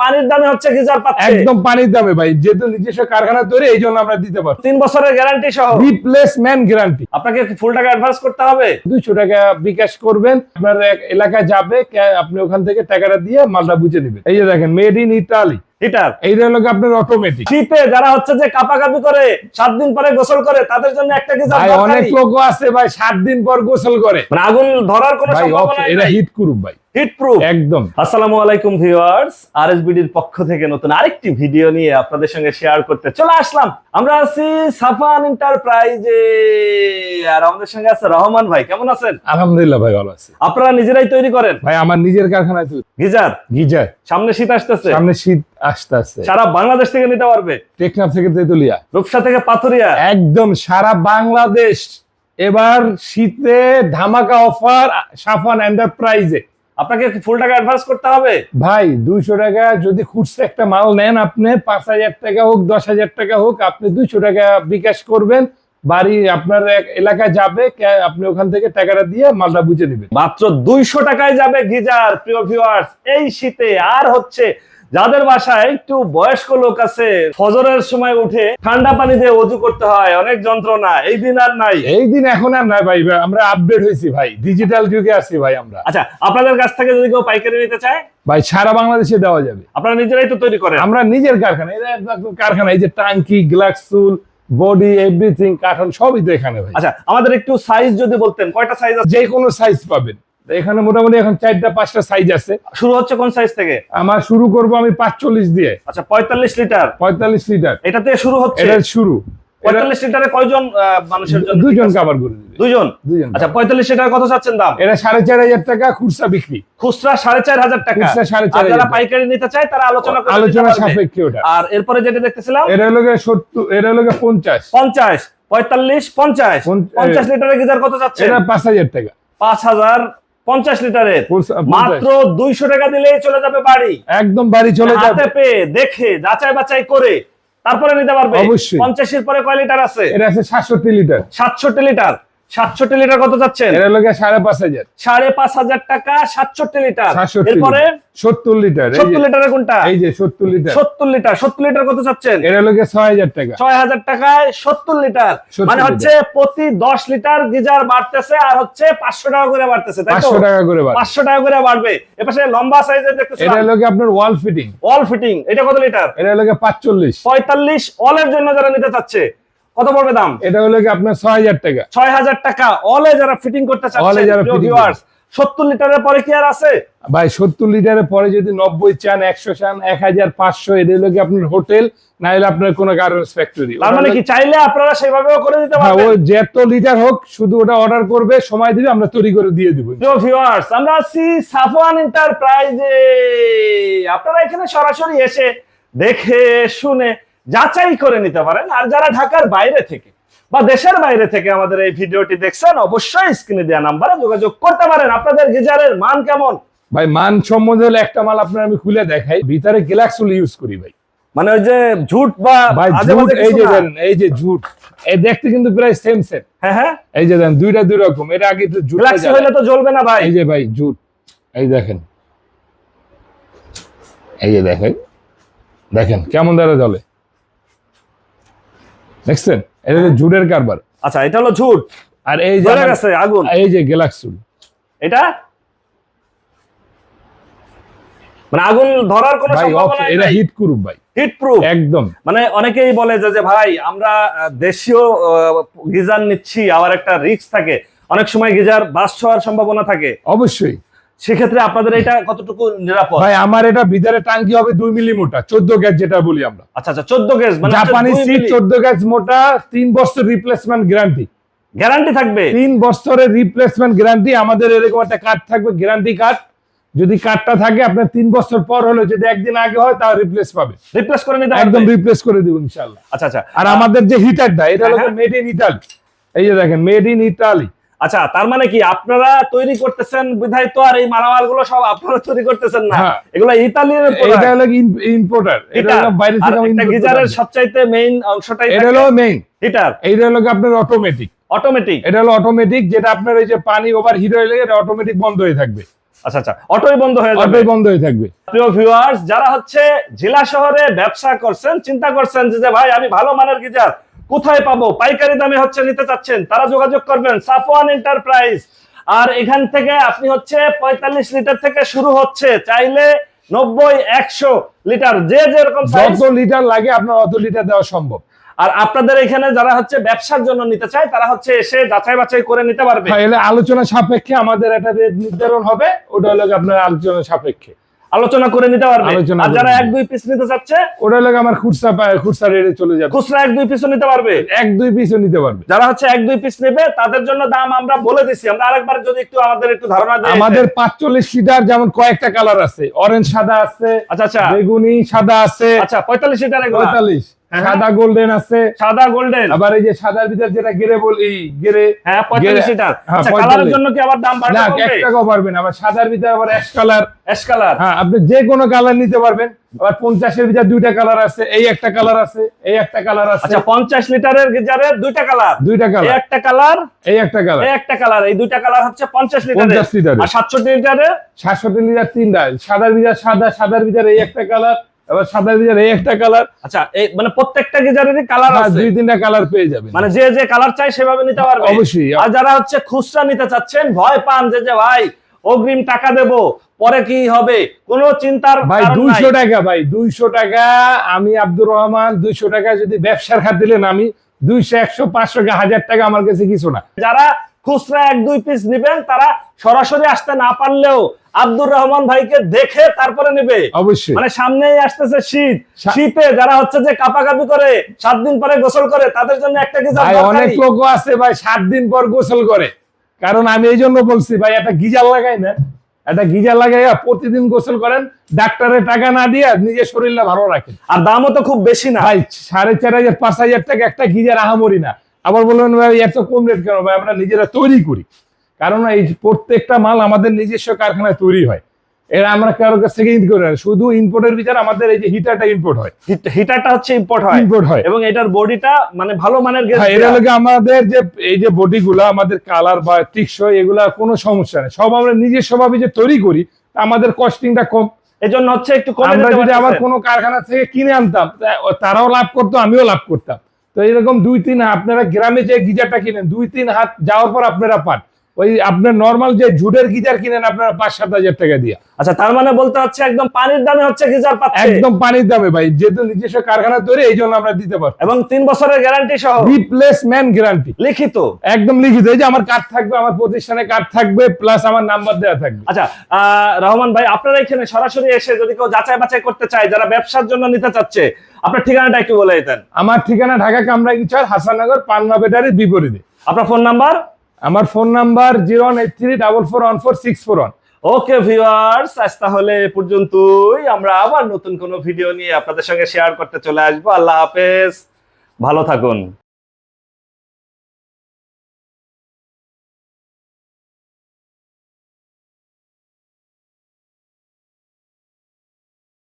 পানির দামে হচ্ছে গিজার পাচ্ছে। একদম পানির দামে ভাই যেহেতু নিজস্ব কারখানা তৈরি এই জন্য আমরা দিতে পারব তিন বছরের গ্যারান্টি সহ। রিপ্লেসমেন্ট গ্যারান্টি আপনাকে ফুল টাকা অ্যাডভান্স করতে হবে? দুইশো টাকা বিকাশ করবেন আপনার এলাকায় যাবে আপনি ওখান থেকে টাকাটা দিয়ে মালটা বুঝে নেবেন। এই যে দেখেন মেড ইন ইটালি হিটার এইটা হলো আপনার অটোমেটিক শীতে যারা হচ্ছে যে কাপাকাপি করে সাত দিন পরে গোসল করে তাদের জন্য একটা ভাই অনেক লোক আছে ভাই সাত দিন পর গোসল করে। মানে আগুন ধরার কোনো সম্ভাবনা এটা হিট করুক ভাই একদম। আসসালামু আলাইকুম ভিউয়ার্স আরএসবিডির পক্ষ থেকে নতুন আরেকটি ভিডিও নিয়ে আপনাদের সঙ্গে শেয়ার করতে চলে আসলাম। আমরা আছি সাফান এন্টারপ্রাইজে আর আমাদের সঙ্গে আছে রহমান ভাই কেমন আছেন? আলহামদুলিল্লাহ ভাই ভালো আছে। আপনারা নিজেরাই তৈরি করেন? ভাই আমার নিজের কারখানায় তৈরি। গিজার? গিজার। সামনে শীত আসতেছে। সামনে শীত সারা বাংলাদেশ থেকে নিতে পারবে। টেকনাফ থেকে তেতুলিয়া। রূপসা থেকে পাথুরিয়া। একদম সারা বাংলাদেশ। এবার শীতে ধামাকা অফার সাফান এন্টারপ্রাইজে। আপনাকে ফুল টাকা অ্যাডভান্স করতে হবে? ভাই দুইশো টাকা যদি খুচরা একটা মাল নেন আপনি পাঁচ হাজার টাকা হোক দশ হাজার টাকা হোক আপনি দুইশো টাকা বিকাশ করবেন। বাড়ি আপনার এলাকায় যাবে আপনি ওখান থেকে টাকাটা দিয়ে মালটা বুঝে নেবেন। মাত্র দুইশো টাকায় যাবে গিজার প্রিয় ভিউয়ার্স এই শীতে আর হচ্ছে যাদের বাসায় একটু বয়স্ক লোক আছে ফজরের সময় উঠে ঠান্ডা পানি দিয়ে অজু করতে হয় অনেক যন্ত্রণা এই দিন আর নাই। এই দিন এখন আর নাই ভাই আমরা আপডেট হয়েছি ভাই ডিজিটাল যুগে আছি ভাই আমরা। আচ্ছা আপনাদের কাছ থেকে যদি কেউ পাইকারি নিতে চায়? ভাই সারা বাংলাদেশে দেওয়া যাবে। আপনারা নিজেরাই তো তৈরি করেন। আমরা নিজের কারখানা এটা কারখানা এই যে টাঙ্কি গ্লাস চুল বডি এভরিথিং কার্টন সবই তো এখানে ভাই। আচ্ছা আমাদের একটু সাইজ যদি বলতেন কয়টা সাইজ আছে? যে কোনো সাইজ পাবেন। এখানে মোটামুটি এখন চারটা পাঁচটা সাইজ আছে। শুরু হচ্ছে কোন সাইজ থেকে? আমার শুরু করব আমি পাঁচচল্লিশ দিয়ে। আচ্ছা পঁয়তাল্লিশ লিটার। পঁয়তাল্লিশ লিটার। এটা থেকে শুরু হচ্ছে? এটা শুরু। পঁয়তাল্লিশ লিটারে কয়জন মানুষের জন্য? দুজন কাবার করে দুজন দুজন আচ্ছা পঁয়তাল্লিশ লিটার কত চাচ্ছেন দাম? এটা সাড়ে চার হাজার টাকা খুচরা বিক্রি। খুচরা সাড়ে চার হাজার টাকা। খুচরা সাড়ে চার যারা পাইকারি নিতে চায় তারা আলোচনা করে আলোচনা সাপেক্ষে ওটা। আর এরপরে যেটা দেখতেছিলাম? এটা হলো সত্তর এটা হলো পঞ্চাশ। পঞ্চাশ পঁয়তাল্লিশ পঞ্চাশ। পঞ্চাশ লিটারের গিজার কত যাচ্ছে এটা পাঁচ হাজার টাকা। পাঁচ হাজার পঞ্চাশ লিটারের। মাত্র দুইশো টাকা দিলেই চলে যাবে বাড়ি। একদম বাড়ি চলে যাবে। হাতে পেয়ে দেখে যাচাই বাছাই করে তারপরে নিতে পারবে। অবশ্যই। পঞ্চাশের পরে কয় লিটার আছে? এটা আছে সাতষট্টি লিটার। সাতষট্টি লিটার। সাতষট্টি লিটার কত এটা হলো সাড়ে পাঁচ হাজার। সাড়ে পাঁচ হাজার টাকা সাতষট্টি লিটার। এরপরে? সত্তর লিটার সত্তর লিটারের কোনটা? এই যে সত্তর লিটার। সত্তর লিটার। সত্তর লিটার কত চাচ্ছেন? এটা গিয়ে ছয় হাজার টাকা। ছয় হাজার টাকায় সত্তর লিটার। মানে হচ্ছে প্রতি দশ লিটার গিজার বাড়তেছে আর হচ্ছে পাঁচশো টাকা করে বাড়তেছে পাঁচশো টাকা করে পাঁচশো টাকা করে বাড়বে। এপাশে লম্বা সাইজের দেখতেছি এটা গিয়ে আপনার ওয়াল ফিটিং। All fitting. এটা কত লিটার? এটা গিয়ে পাঁচচল্লিশ। পঁয়তাল্লিশ। অলের জন্য যারা নিতে চাচ্ছে কত পড়বে দাম? এটা হলো কি আপনার ছয় হাজার টাকা। ছয় হাজার টাকা। অলে যারা ফিটিং করতে যারা চাচ্ছে fitting ভিউয়ার্স সত্তর লিটারের পরে কি আর আছে? ভাই সত্তর লিটারের পরে যদি নব্বই চান একশো চান এক হাজার পাঁচশো গিয়ে আপনার হোটেল না হলে আপনার কোনো গার্মেন্টস ফ্যাক্টরি তার মানে কি চাইলে আপনারা সেভাবেও করে দিতে হ্যাঁ ও পারবেন? যত লিটার হোক শুধু ওটা অর্ডার করবে সময় দিবে আমরা তৈরি করে দিয়ে দিব। প্রিয় ভিউয়ার্স আমরা আছি সাফওয়ান এন্টারপ্রাইজে আপনারা এখানে সরাসরি এসে দেখে শুনে যাচাই করে নিতে পারেন। আর যারা ঢাকার বাইরে থেকে বা দেশের বাইরে থেকে আমাদের এই ভিডিওটি দেখছেন অবশ্যই স্ক্রিনে দেওয়া নাম্বারে যোগাযোগ করতে পারেন। আপনাদের গিজারের মান কেমন? ভাই মান সম্বন্ধে হলে একটা মাল আপনার আমি খুলে দেখাই। ভিতরে গ্লাক্সুল ইউজ করি ভাই। মানে ওই যে ঝুট বা ভাই ঝুট এই যে না। দেন এই যে ঝুট এই দেখতে কিন্তু প্রায় সেম সেম হ্যাঁ হ্যাঁ। এই যে দেন দুইটা দুই রকম। এটা আগে একটু ঝুট গ্লাক্সি হইলে তো জ্বলবে না ভাই। এই যে ভাই ঝুট এই দেখেন। এই যে দেখেন দেখেন কেমন দ্বারা জলে দেখছেন? এটা কারবার। আচ্ছা এটা হলো ঝুট আর এই যে গেছে আগুন। এই যে এটা? মানে আগুন ধরার কোনো সম্ভাবনা এটা হিট ভাই। হিট প্রুফ একদম। মানে অনেকেই বলে যে ভাই আমরা দেশীয় গিজার নিচ্ছি আবার একটা রিস্ক থাকে। অনেক সময় গিজার বাস হওয়ার সম্ভাবনা থাকে। অবশ্যই। সেক্ষেত্রে আপনাদের এটা কতটুকু নিরাপদ? ভাই আমার এটা ভিতরে টাঙ্কি হবে দুই মিলি মোটা চোদ্দ গ্যাস যেটা বলি আমরা। আচ্ছা আচ্ছা চোদ্দ গ্যাস মানে জাপানি সিট চোদ্দ গ্যাস মোটা তিন বছর রিপ্লেসমেন্ট গ্যারান্টি গ্যারান্টি থাকবে? তিন বছরের রিপ্লেসমেন্ট গ্যারান্টি আমাদের এরকম একটা কার্ড থাকবে গ্যারান্টি কার্ড যদি কার্ডটা থাকে আপনার তিন বছর পর হলো যদি একদিন আগে হয় তাও রিপ্লেস পাবে। রিপ্লেস করে নিতে একদম রিপ্লেস করে দিব ইনশাল্লাহ আচ্ছা আচ্ছা। আর আমাদের যে হিটারটা এটা হলো। মেড ইন ইটালি এই যে দেখেন মেড ইন ইটালি আচ্ছা তার মানে কি আপনারা তৈরি করতেছেন বিধায় তো আর এই মালামালগুলো সব আপনারা তৈরি করতেছেন না? হ্যাঁ। এগুলো ইতালির এটা হলো ইম্পোর্টার এটা হলো বাইরে থেকে আমরা গিজারের সবচাইতে মেইন অংশটাই এটা হলো মেইন হিটার এইটা হলো আপনার অটোমেটিক অটোমেটিক এটা হলো অটোমেটিক যেটা আপনার ওই যে পানি ওভার হিট হয়ে গেলে এটা অটোমেটিক বন্ধ হয়ে থাকবে। আচ্ছা আচ্ছা। অটোই বন্ধ হয়ে যাবে। অটোই বন্ধ হয়ে থাকবে। প্রিয় ভিউয়ার্স যারা হচ্ছে জেলা শহরে ব্যবসা করছেন চিন্তা করছেন যে ভাই আমি ভালো মানের গিজার কোথায় পাবো? পাইকারি দামে হচ্ছে নিতে চাচ্ছেন তারা যোগাযোগ করবেন সাফওয়ান এন্টারপ্রাইজ। আর এখান থেকে আপনি হচ্ছে পঁয়তাল্লিশ লিটার থেকে শুরু হচ্ছে চাইলে নব্বই একশো লিটার যে যেরকম যত লিটার লাগে আপনার অত লিটার দেওয়া সম্ভব। আর আপনাদের এখানে যারা হচ্ছে ব্যবসার জন্য নিতে চায় তারা হচ্ছে এসে যাচাই বাছাই করে নিতে পারবে। তাহলে আলোচনা সাপেক্ষে আমাদের একটা রেট নির্ধারণ হবে ওটা হলো আপনার আলোচনা সাপেক্ষে। আলোচনা করে নিতে পারবে। আর যারা এক দুই পিস নিতে চাচ্ছে ওটা লাগে আমার খুচরা খুচরা রেটে চলে যাবে। খুচরা এক দুই পিসও নিতে পারবে। এক দুই পিসও নিতে পারবে। যারা হচ্ছে এক দুই পিস নেবে তাদের জন্য দাম আমরা বলে দিছি। আমরা আরেকবার যদি একটু আমাদের একটু ধারণা দিই আমাদের পাঁচচল্লিশ সিটার যেমন কয়েকটা কালার আছে। অরেঞ্জ সাদা আছে আচ্ছা আচ্ছা। বেগুনি সাদা আছে। আচ্ছা পঁয়তাল্লিশ লিটার এগুলো। পঁয়তাল্লিশ। হ্যাঁ। সাদা গোল্ডেন আছে। সাদা গোল্ডেন আবার এই যে সাদার ভিতর যেটা গেরে বলি গেরে হ্যাঁ পঁয়তাল্লিশ গেরে- লিটার। হ্যাঁ, আচ্ছা 45 কালারের জন্য কি আবার দাম না বাড়বে এক কমবে? টাকাও পারবেন আবার সাদার ভিতরে আবার অ্যাশ কালার অ্যাশ কালার হ্যাঁ আপনি যে কোনো কালার নিতে পারবেন। আবার পঞ্চাশের ভিতর দুইটা কালার আছে এই একটা কালার আছে এই একটা কালার আছে। আচ্ছা পঞ্চাশ লিটারের গিজারের দুইটা কালার দুইটা এই কালার একটা কালার এই একটা কালার এই একটা কালার এই দুইটা কালার হচ্ছে পঞ্চাশ লিটারের। 50 লিটারের। আর সাতষট্টি লিটারের? সাতষট্টি লিটার তিনটা সাদার ভিতর সাদা সাদার ভিতর এই একটা কালার এই একটা কালার আচ্ছা এই মানে প্রত্যেকটা গিজারেরই কালার আছে। দুই তিনটা কালার পেয়ে যাবেন। মানে যে যে কালার চাই সেভাবে নিতে পারবে। অবশ্যই। আর যারা হচ্ছে খুচরা নিতে চাচ্ছেন ভয় পান যে যে ভাই অগ্রিম টাকা দেব পরে কি হবে? কোনো চিন্তার ভাই দুইশো টাকা ভাই দুইশো টাকা আমি আব্দুর রহমান দুইশো টাকা যদি ব্যবসার খাত দিলেন আমি দুইশো একশো পাঁচশো হাজার টাকা আমার কাছে কিছু না। যারা খুচরা এক দুই পিস নিবেন তারা সরাসরি আসতে না পারলেও আব্দুর রহমান ভাইকে দেখে তারপরে নেবে। অবশ্যই। মানে সামনেই আসতেছে শীত। শীতে যারা হচ্ছে যে কাপাকাপি করে সাত দিন পরে গোসল করে তাদের জন্য একটা দরকারি। অনেক লোকও আছে ভাই সাত দিন পর গোসল করে। কারণ আমি এই জন্য বলছি ভাই একটা গিজার লাগাই না একটা গিজার লাগাইয়া প্রতিদিন গোসল করেন ডাক্তারের টাকা না দিয়ে নিজের শরীরটা ভালো রাখেন। আর দামও তো খুব বেশি না। ভাই সাড়ে চার হাজার পাঁচ হাজার টাকা একটা গিজার আহামরি না। আবার বলবেন ভাই এত কম রেট কেন? ভাই আমরা নিজেরা তৈরি করি। কারণ এই প্রত্যেকটা মাল আমাদের নিজস্ব কারখানায় তৈরি হয়। এরা আমরা কারও কাছ থেকে ইম্পোর্ট করি না। শুধু ইম্পোর্টের ভিতরে আমাদের এই যে হিটারটা ইম্পোর্ট হয়। হিটারটা হচ্ছে ইম্পোর্ট হয়। ইম্পোর্ট হয়। এবং এটার বডিটা মানে ভালো মানের গ্যাস হ্যাঁ, এটা লোকে আমাদের যে এই যে বডি গুলা আমাদের কালার বা টিকসই এগুলা কোনো সমস্যা নেই। সব আমরা নিজস্ব ভাবে যে তৈরি করি তা আমাদের কস্টিংটা কম। এজন্য হচ্ছে একটু কম আমরা যদি আবার কোনো কারখানা থেকে কিনে আনতাম তারাও লাভ করতো আমিও লাভ করতাম। তো এরকম দুই, তিন আপনারা গ্রামে যে গিজারটা কিনেন, দুই, তিন হাত যাওয়ার পর আপনারা পান। ওই আপনার নর্মাল যে ঝুটের গিজার কিনেন আপনারা পাঁচ সাত হাজার টাকা দিয়ে। আচ্ছা তার মানে বলতে হচ্ছে একদম পানির দামে হচ্ছে গিজার পাচ্ছে। একদম পানির দামে ভাই যেহেতু নিজস্ব কারখানা তৈরি এই জন্য আমরা দিতে পারি এবং তিন বছরের গ্যারান্টি সহ? রিপ্লেসমেন্ট গ্যারান্টি লিখিত? একদম লিখিত। এই যে আমার কার্ড থাকবে আমার প্রতিষ্ঠানে কার্ড থাকবে প্লাস আমার নাম্বার দেওয়া থাকবে। আচ্ছা রহমান ভাই আপনারা এখানে সরাসরি এসে যদি কেউ যাচাই বাছাই করতে চায় যারা ব্যবসার জন্য নিতে চাচ্ছে আপনার ঠিকানাটা একটু বলে দিতেন। আমার ঠিকানা ঢাকা কামরাঙ্গিচর হাসাননগর পান্না বেটারির বিপরীতে। আপনার ফোন নাম্বার আমার phone number zero one eight three double four one four six four one. Okay viewers, আজ তাহলে এ পর্যন্তই। আমরা আবার নতুন কোনো ভিডিও নিয়ে আপনাদের সঙ্গে শেয়ার করতে চলে আসব। আল্লাহ হাফেজ। ভালো থাকুন।